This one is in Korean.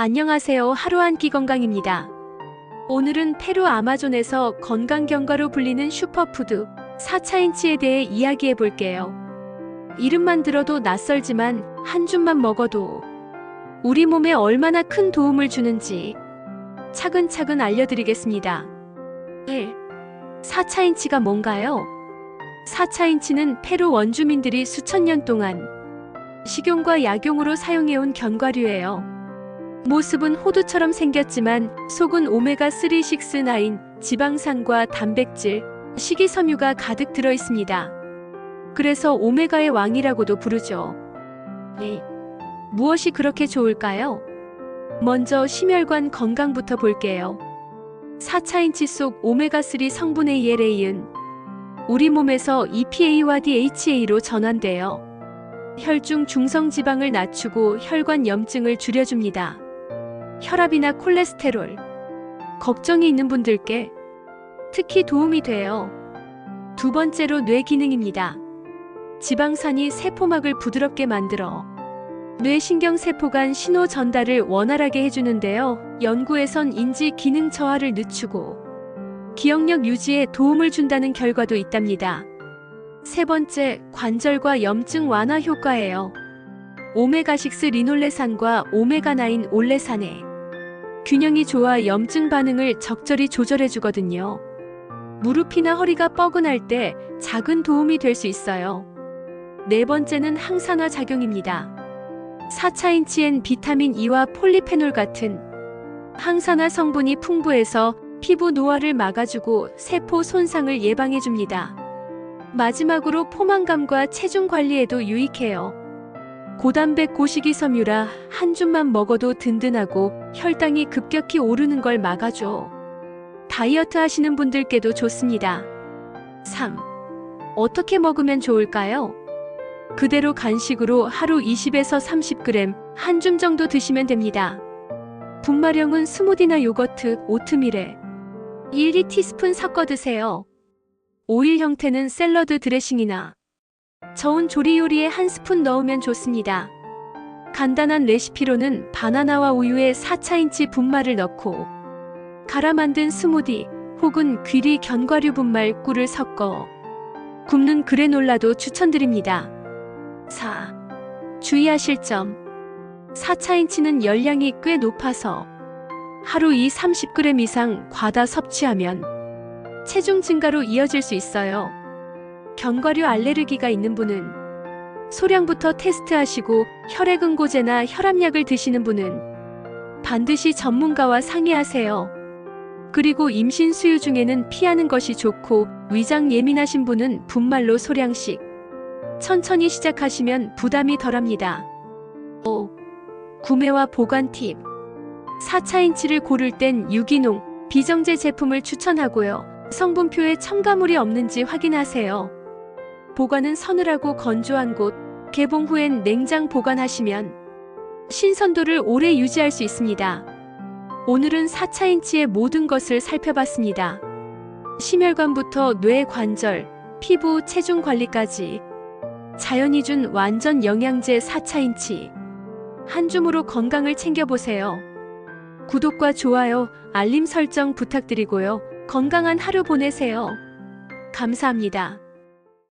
안녕하세요. 하루 한끼 건강입니다. 오늘은 페루 아마존에서 건강 경과로 불리는 슈퍼푸드 4차인치에 대해 이야기해 볼게요. 이름만 들어도 낯설지만 한 줌만 먹어도 우리 몸에 얼마나 큰 도움을 주는지 차근차근 알려드리겠습니다. 1. 4차인치가 뭔가요? 4차인치는 페루 원주민들이 수천 년 동안 식용과 약용으로 사용해온 견과류예요. 모습은 호두처럼 생겼지만 속은 오메가3 식스나인 지방산과 단백질, 식이섬유가 가득 들어 있습니다. 그래서 오메가의 왕이라고도 부르죠. 네. 무엇이 그렇게 좋을까요? 먼저 심혈관 건강부터 볼게요. 4차인치 속 오메가3 성분의 ELA은 우리 몸에서 EPA와 DHA로 전환되어 혈중 중성 지방을 낮추고 혈관 염증을 줄여줍니다. 혈압이나 콜레스테롤, 걱정이 있는 분들께 특히 도움이 돼요. 두 번째로 뇌 기능입니다. 지방산이 세포막을 부드럽게 만들어 뇌신경세포 간 신호 전달을 원활하게 해주는데요. 연구에선 인지 기능 저하를 늦추고 기억력 유지에 도움을 준다는 결과도 있답니다. 세 번째, 관절과 염증 완화 효과예요. 오메가6 리놀레산과 오메가9 올레산의 균형이 좋아 염증 반응을 적절히 조절해 주거든요. 무릎이나 허리가 뻐근할 때 작은 도움이 될 수 있어요. 네 번째는 항산화 작용입니다. 4차인치엔 비타민 E와 폴리페놀 같은 항산화 성분이 풍부해서 피부 노화를 막아주고 세포 손상을 예방해줍니다. 마지막으로 포만감과 체중 관리에도 유익해요. 고단백 고식이 섬유라 한 줌만 먹어도 든든하고 혈당이 급격히 오르는 걸 막아줘. 다이어트 하시는 분들께도 좋습니다. 3. 어떻게 먹으면 좋을까요? 그대로 간식으로 하루 20에서 30g 한 줌 정도 드시면 됩니다. 분말형은 스무디나 요거트, 오트밀에 1, 2티스푼 섞어 드세요. 오일 형태는 샐러드 드레싱이나 저온 조리 요리에 한 스푼 넣으면 좋습니다. 간단한 레시피로는 바나나와 우유에 4차인치 분말을 넣고 갈아 만든 스무디 혹은 귀리 견과류 분말 꿀을 섞어 굽는 그래놀라도 추천드립니다. 4. 주의하실 점 4차인치는 열량이 꽤 높아서 하루 이 30g 이상 과다 섭취하면 체중 증가로 이어질 수 있어요. 견과류 알레르기가 있는 분은 소량부터 테스트하시고 혈액응고제나 혈압약을 드시는 분은 반드시 전문가와 상의하세요. 그리고 임신 수유 중에는 피하는 것이 좋고 위장 예민하신 분은 분말로 소량씩 천천히 시작하시면 부담이 덜합니다. 5. 구매와 보관 팁 4차인치를 고를 땐 유기농, 비정제 제품을 추천하고요. 성분표에 첨가물이 없는지 확인하세요. 보관은 서늘하고 건조한 곳, 개봉 후엔 냉장 보관하시면 신선도를 오래 유지할 수 있습니다. 오늘은 4차인치의 모든 것을 살펴봤습니다. 심혈관부터 뇌 관절, 피부, 체중 관리까지 자연이 준 완전 영양제 4차인치. 한 줌으로 건강을 챙겨보세요. 구독과 좋아요, 알림 설정 부탁드리고요. 건강한 하루 보내세요. 감사합니다.